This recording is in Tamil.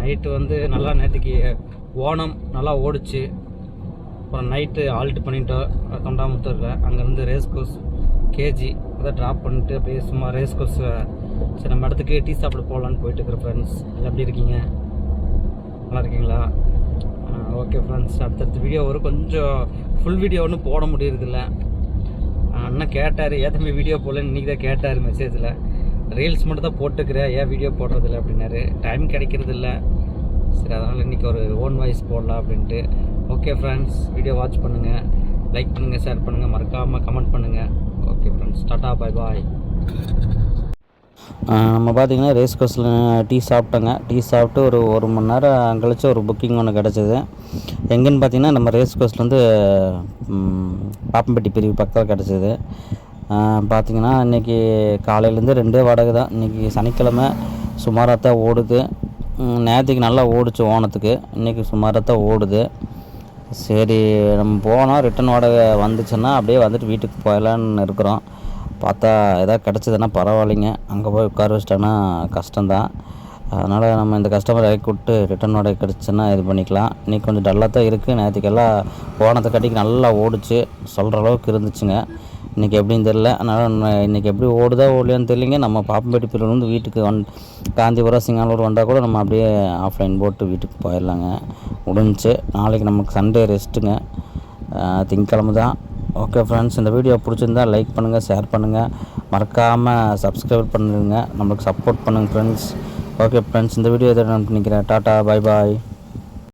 நைட்டு வந்து நல்லா நேற்றுக்கு ஓணம் நல்லா ஓடிச்சு. அப்புறம் நைட்டு ஆல்ட் பண்ணிட்டோம். தொண்டாமுத்தூரில். அங்கேருந்து ரேஸ் கோர்ஸ் கேஜி அதை ட்ராப் பண்ணிட்டு அப்படியே சும்மா ரேஸ் கோர்ஸ் சரி நம்ம இடத்துக்கு டீ சாப்பிட போகலான்னு போயிட்டு இருக்கிற ஃப்ரெண்ட்ஸ் எப்படி இருக்கீங்க? நல்லா இருக்கீங்களா? ஓகே ஃப்ரெண்ட்ஸ் அடுத்தடுத்த வீடியோ வரும். கொஞ்சம் ஃபுல் வீடியோ ஒன்றும் போட முடியறதில்ல. அண்ணன் கேட்டார் ஏன் வீடியோ போடலன்னு? இன்றைக்கி தான் கேட்டார் மெசேஜில் ரீல்ஸ் மட்டும் தான் போட்டுக்கிறேன் ஏன் வீடியோ போடுறதில்ல? அப்படின்னாரு. டைம் கிடைக்கிறதில்ல. சரி அதனால் இன்றைக்கி ஒரு ஓன் வாய்ஸ் போடலாம் அப்படின்ட்டு. ஓகே ஃப்ரெண்ட்ஸ் வீடியோ வாட்ச் பண்ணுங்கள் லைக் பண்ணுங்கள் ஷேர் பண்ணுங்கள் மறக்காமல் கமெண்ட் பண்ணுங்கள் okay friends tata bye bye நம்ம பார்த்தீங்கன்னா ரேஸ் கோர்ஸில் டீ சாப்பிட்டோங்க. டீ சாப்பிட்டு ஒரு ஒரு மணி நேரம் கழிச்சு ஒரு புக்கிங் ஒன்று கிடச்சிது. எங்கேன்னு பார்த்தீங்கன்னா நம்ம ரேஸ் கோர்ஸ்லேருந்து பாப்பம்பட்டி பிரிவு பக்கத்தில் கிடச்சிது. பார்த்திங்கன்னா இன்றைக்கி காலையிலேருந்து ரெண்டே வாடகை தான். இன்றைக்கி சனிக்கிழமை சுமாராக தான் ஓடுது. நேற்றுக்கு நல்லா ஓடுச்சு ஓணத்துக்கு. இன்றைக்கி சுமாராக தான் ஓடுது. சரி நம்ம போனோம். ரிட்டன் வாடகை வந்துச்சுன்னா அப்படியே வந்துட்டு வீட்டுக்கு போயிடலான்னு இருக்கிறோம். பார்த்தா எதாவது கிடச்சிதுன்னா பரவாயில்லைங்க. அங்கே போய் உட்கார வச்சிட்டோன்னா கஷ்டம்தான். அதனால் நம்ம இந்த கஸ்டமர் இறக்கி விட்டு ரிட்டன் வாடகை கிடச்சுன்னா இது பண்ணிக்கலாம். இன்றைக்கி கொஞ்சம் டல்லாக தான் இருக்குது நேற்றுக்கெல்லாம் போனத்தை கட்டிக்கு நல்லா ஓடுச்சு. சொல்கிற அளவுக்கு இருந்துச்சுங்க. இன்றைக்கி எப்படின்னு தெரில அதனால் இன்றைக்கி எப்படி ஓடுதா ஓடலையான்னு தெரியலிங்க. நம்ம பாப்பம்பேட்டி பிரிவில் வந்து வீட்டுக்கு வந் காந்திபுரம் சிங்காலூர் வந்தால் கூட நம்ம அப்படியே ஆஃப்லைன் போட்டு வீட்டுக்கு போயிடலாங்க. முடிஞ்சுச்சு. நாளைக்கு நமக்கு சண்டே ரெஸ்ட்டுங்க திங்கக்கிழமை தான். ஓகே ஃப்ரெண்ட்ஸ் இந்த வீடியோ பிடிச்சிருந்தா லைக் பண்ணுங்கள் ஷேர் பண்ணுங்கள் மறக்காமல் சப்ஸ்கிரைப் பண்ணுங்க நம்மளுக்கு சப்போர்ட் பண்ணுங்கள் ஃப்ரெண்ட்ஸ் ஓகே ஃப்ரெண்ட்ஸ் இந்த வீடியோ இதை நான் பண்ணிக்கிறேன் டாட்டா பாய் பாய்